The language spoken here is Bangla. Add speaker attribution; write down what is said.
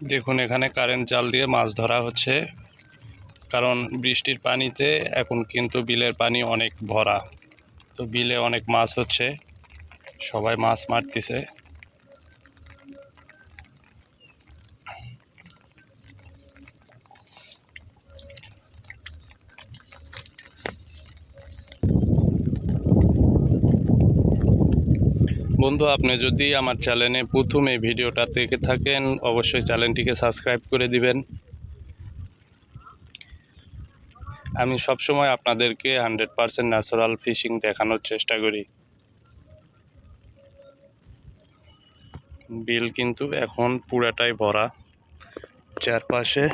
Speaker 1: দেখুন, এখানে কারেন্ট জাল দিয়ে মাছ ধরা হচ্ছে। কারণ বৃষ্টির পানিতে এখন কিন্তু বিলের পানি অনেক ভরা। তো বিলে অনেক মাছ হচ্ছে। সবাই মাছ মারতেছে। বন্ধু, আপনি যদি আমার চ্যানেলে প্রথম এই ভিডিওটা দেখে থাকেন, অবশ্যই চ্যানেলটিকে সাবস্ক্রাইব করে দিবেন। আমি সবসময় আপনাদেরকে হান্ড্রেড পারসেন্ট ন্যাচারাল ফিশিং দেখানোর চেষ্টা করি। বিল কিন্তু এখন পুরাটাই ভরা। চারপাশে